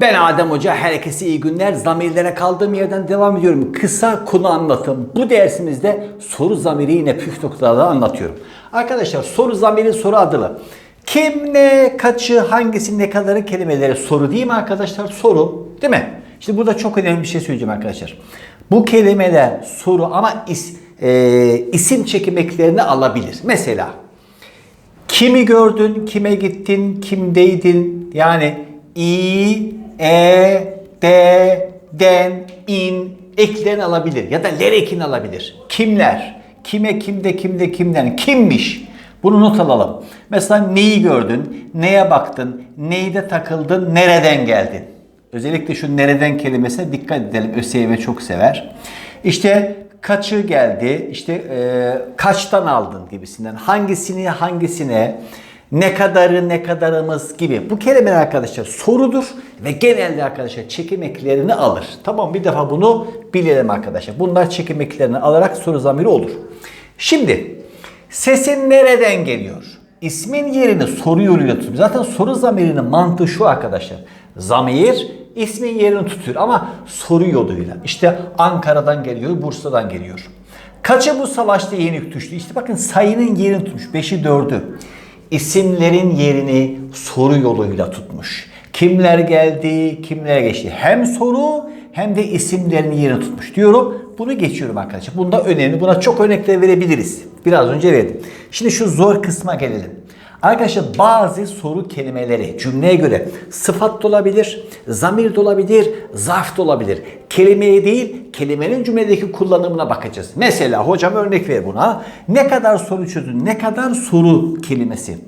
Ben Adem Hoca, herkese iyi günler. Zamirlere kaldığım yerden devam ediyorum. Kısa konu anlatım. Bu dersimizde soru zamiri yine püf noktalarla anlatıyorum. Arkadaşlar soru zamiri soru adılı. Kim, ne, kaçı, hangisi, ne kadarı kelimeleri soru değil mi arkadaşlar? Soru değil mi? İşte burada çok önemli bir şey söyleyeceğim arkadaşlar. Bu kelimeler soru ama is, e, isim çekimeklerini alabilir. Mesela Kimi gördün, kime gittin, kimdeydin? Yani i, e, de, den, in eklerini alabilir ya da ler ekini alabilir. Kimler? Kime, kimde, kimde, kimden? Kimmiş? Bunu not alalım. Mesela neyi gördün, neye baktın, neyde takıldın, nereden geldin? Özellikle şu nereden kelimesine dikkat edelim. ÖSYM çok sever. İşte kaçı geldi, işte e, kaçtan aldın gibisinden, hangisini hangisine, ne kadarı ne kadarımız gibi. Bu kelimeler arkadaşlar sorudur ve genelde arkadaşlar çekim eklerini alır. Tamam bir defa bunu bilelim arkadaşlar. Bunlar çekim eklerini alarak soru zamiri olur. Şimdi sesin nereden geliyor? İsmin yerini soru yoluyla tutuyor. Zaten soru zamirinin mantığı şu arkadaşlar. Zamir ismin yerini tutuyor ama soru yoluyla. İşte Ankara'dan geliyor, Bursa'dan geliyor. Kaça bu savaşta yenik düştü? İşte bakın sayının yerini tutmuş. 5'i 4'ü. İsimlerin yerini soru yoluyla tutmuş. Kimler geldi, kimler geçti. Hem soru hem de isimlerin yerini tutmuş diyorum. Bunu geçiyorum arkadaşlar. Bunda önemli. Buna çok örnekler verebiliriz. Biraz önce verdim. Şimdi şu zor kısma gelelim. Arkadaşlar bazı soru kelimeleri cümleye göre sıfat da olabilir, zamir de olabilir, zarf da olabilir. Kelimeye değil, kelimenin cümledeki kullanımına bakacağız. Mesela hocam örnek ver buna. Ne kadar soru çözdün? Ne kadar soru kelimesi?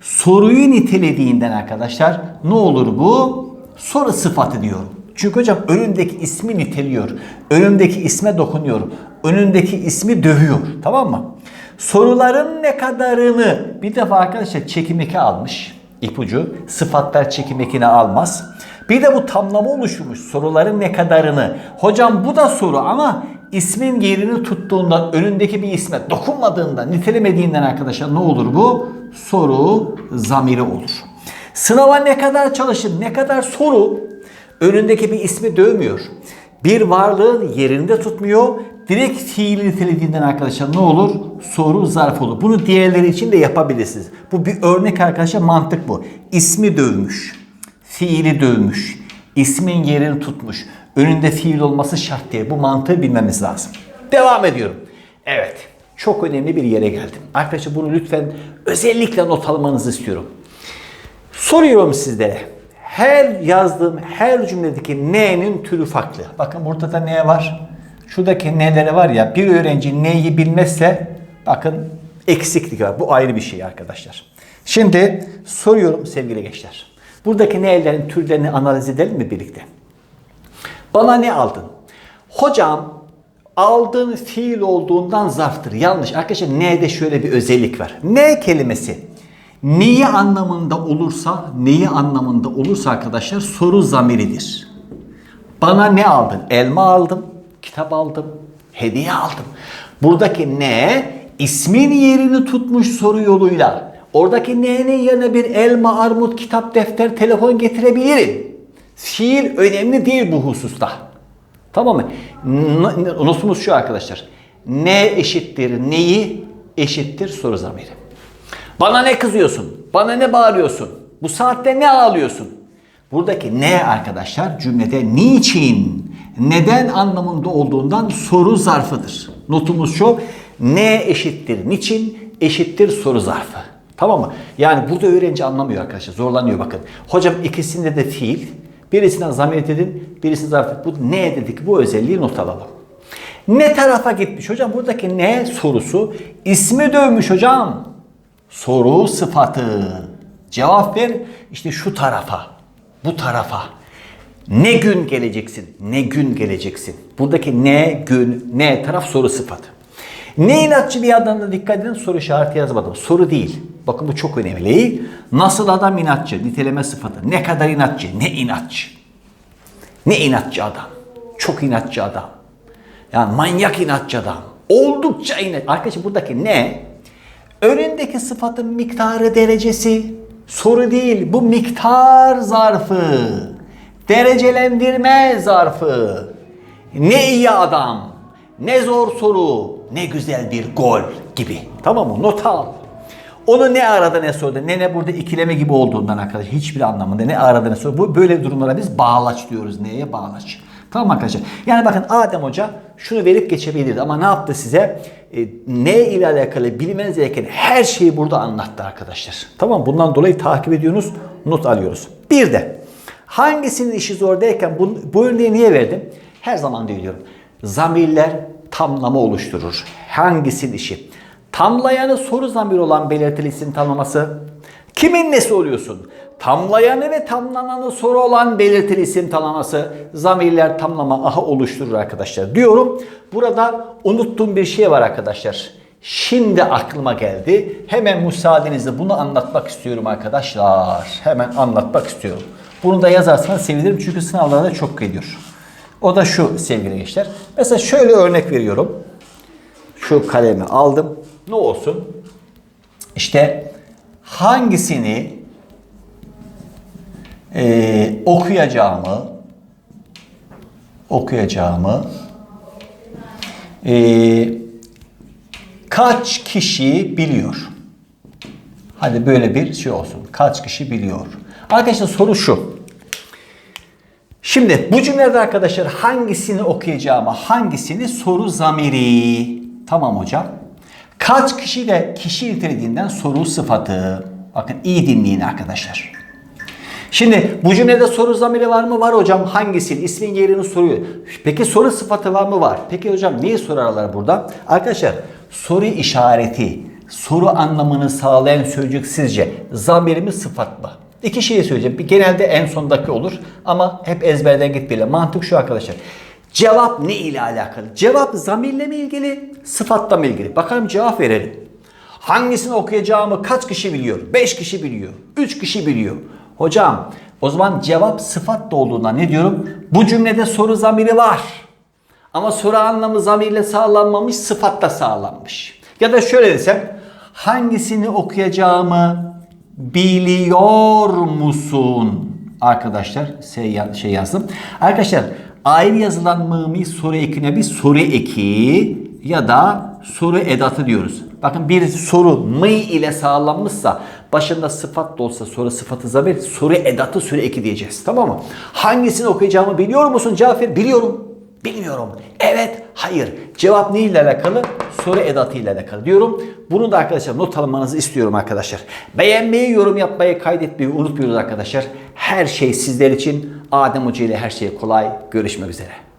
Soruyu nitelediğinden arkadaşlar ne olur bu? Soru sıfatı diyorum. Çünkü hocam önündeki ismi niteliyor. Önündeki isme dokunuyor. Önündeki ismi dövüyor. Tamam mı? Soruların ne kadarını bir defa arkadaşlar çekim eki almış ipucu. Sıfatlar çekim ekini almaz. Bir de bu tamlama oluşmuş soruların ne kadarını. Hocam bu da soru ama ismin yerini tuttuğundan önündeki bir isme dokunmadığından nitelemediğinden arkadaşlar ne olur bu? Soru zamiri olur. Sınava ne kadar çalışır, ne kadar soru önündeki bir ismi dövmüyor. Bir varlığın yerinde tutmuyor. Direkt fiili nitelediğinden arkadaşlar ne olur? Soru zarf olur. Bunu diğerleri için de yapabilirsiniz. Bu bir örnek arkadaşlar mantık bu. İsmi dövmüş. Fiili dövmüş. ismin yerini tutmuş. Önünde fiil olması şart diye bu mantığı bilmemiz lazım. Devam ediyorum. Evet. Çok önemli bir yere geldim. Arkadaşlar bunu lütfen özellikle not almanızı istiyorum. Soruyorum sizlere. Her yazdığım her cümledeki ne'nin türü farklı. Bakın burada da ne var? Şuradaki ne'lere var ya bir öğrenci neyi bilmezse bakın eksiklik var. Bu ayrı bir şey arkadaşlar. Şimdi soruyorum sevgili gençler. Buradaki ne'lerin türlerini analiz edelim mi birlikte? Bana ne aldın? Hocam aldığın fiil olduğundan zarftır. Yanlış. Arkadaşlar ne'de şöyle bir özellik var. Ne kelimesi neyi anlamında olursa, neyi anlamında olursa arkadaşlar soru zamiridir. Bana ne aldın? Elma aldım, kitap aldım, hediye aldım. Buradaki ne ismin yerini tutmuş soru yoluyla. Oradaki ne'nin yerine bir elma, armut, kitap, defter, telefon getirebilirim. Fiil önemli değil bu hususta. Tamam mı? Notumuz şu arkadaşlar. Ne eşittir neyi eşittir soru zamiri. Bana ne kızıyorsun? Bana ne bağırıyorsun? Bu saatte ne ağlıyorsun? Buradaki ne arkadaşlar cümlede niçin, neden anlamında olduğundan soru zarfıdır. Notumuz şu. Ne eşittir niçin eşittir soru zarfı. Tamam mı? Yani burada öğrenci anlamıyor arkadaşlar. Zorlanıyor bakın. Hocam ikisinde de fiil. Birisinden zamir dedin, birisine zarf. Bu ne dedik? Bu özelliği not alalım. Ne tarafa gitmiş hocam? Buradaki ne sorusu ismi dövmüş hocam. Soru sıfatı. Cevap ver işte şu tarafa, bu tarafa. Ne gün geleceksin? Ne gün geleceksin? Buradaki ne gün, ne taraf soru sıfatı. Ne inatçı bir adam da dikkat edin soru işareti yazmadım. Soru değil. Bakın bu çok önemli. Nasıl adam inatçı? Niteleme sıfatı. Ne kadar inatçı? Ne inatçı? Ne inatçı adam? Çok inatçı adam. Yani manyak inatçı adam. Oldukça inat. Arkadaşlar buradaki ne? Önündeki sıfatın miktarı derecesi soru değil. Bu miktar zarfı. Derecelendirme zarfı. Ne iyi adam, ne zor soru, ne güzel bir gol gibi. Tamam mı? Not al. Onu ne arada ne sordu, ne ne burada ikileme gibi olduğundan arkadaş hiçbir anlamında ne arada ne sordu. Bu böyle durumlara biz bağlaç diyoruz. Neye bağlaç? Tamam arkadaşlar. Yani bakın Adem Hoca şunu verip geçebilirdi ama ne yaptı size? E, ne ile alakalı bilmeniz gereken her şeyi burada anlattı arkadaşlar. Tamam bundan dolayı takip ediyorsunuz, not alıyoruz. Bir de hangisinin işi zor derken bu, bu örneği niye verdim? Her zaman diyorum. Zamirler tamlama oluşturur. Hangisinin işi? Tamlayanı soru zamiri olan belirtili isim tamlaması. Kimin nesi oluyorsun? Tamlayanı ve tamlananı soru olan belirtili isim tamlaması. Zamirler tamlama aha oluşturur arkadaşlar diyorum. Burada unuttuğum bir şey var arkadaşlar. Şimdi aklıma geldi. Hemen müsaadenizle bunu anlatmak istiyorum arkadaşlar. Hemen anlatmak istiyorum. Bunu da yazarsanız sevinirim çünkü sınavlarda çok geliyor. O da şu sevgili gençler. Mesela şöyle örnek veriyorum. Şu kalemi aldım. Ne olsun? İşte hangisini eee, okuyacağımı okuyacağımı eee, kaç kişi biliyor? Hadi böyle bir şey olsun. Kaç kişi biliyor? Arkadaşlar soru şu. Şimdi bu cümlede arkadaşlar hangisini okuyacağımı, hangisini soru zamiri. Tamam hocam. Kaç kişi de kişi nitelediğinden soru sıfatı. Bakın iyi dinleyin arkadaşlar. Şimdi bu cümlede soru zamiri var mı? Var hocam. Hangisinin? ismin yerini soruyor. Peki soru sıfatı var mı? Var. Peki hocam neyi sorarlar burada? Arkadaşlar soru işareti, soru anlamını sağlayan sözcük sizce zamir mi sıfat mı? İki şeyi söyleyeceğim. Bir genelde en sondaki olur ama hep ezberden gitmeyelim. Mantık şu arkadaşlar. Cevap ne ile alakalı? Cevap zamirle mi ilgili, sıfatla mı ilgili? Bakalım cevap verelim. Hangisini okuyacağımı kaç kişi biliyor? 5 kişi biliyor. 3 kişi biliyor. Hocam o zaman cevap sıfat da olduğundan ne diyorum? Bu cümlede soru zamiri var. Ama soru anlamı zamirle sağlanmamış, sıfatla sağlanmış. Ya da şöyle desem, hangisini okuyacağımı biliyor musun? Arkadaşlar şey, şey yazdım. Arkadaşlar ayrı yazılan mımi soru ekine bir soru eki ya da soru edatı diyoruz. Bakın bir soru mı ile sağlanmışsa başında sıfat da olsa soru sıfatı zamir soru edatı soru eki diyeceğiz. Tamam mı? Hangisini okuyacağımı biliyor musun Cafer? Biliyorum. Bilmiyorum. Evet, hayır. Cevap ne ile alakalı? Soru edatı ile alakalı diyorum. Bunu da arkadaşlar not almanızı istiyorum arkadaşlar. Beğenmeyi, yorum yapmayı, kaydetmeyi unutmuyoruz arkadaşlar. Her şey sizler için. Adem Hoca ile her şey kolay. Görüşmek üzere.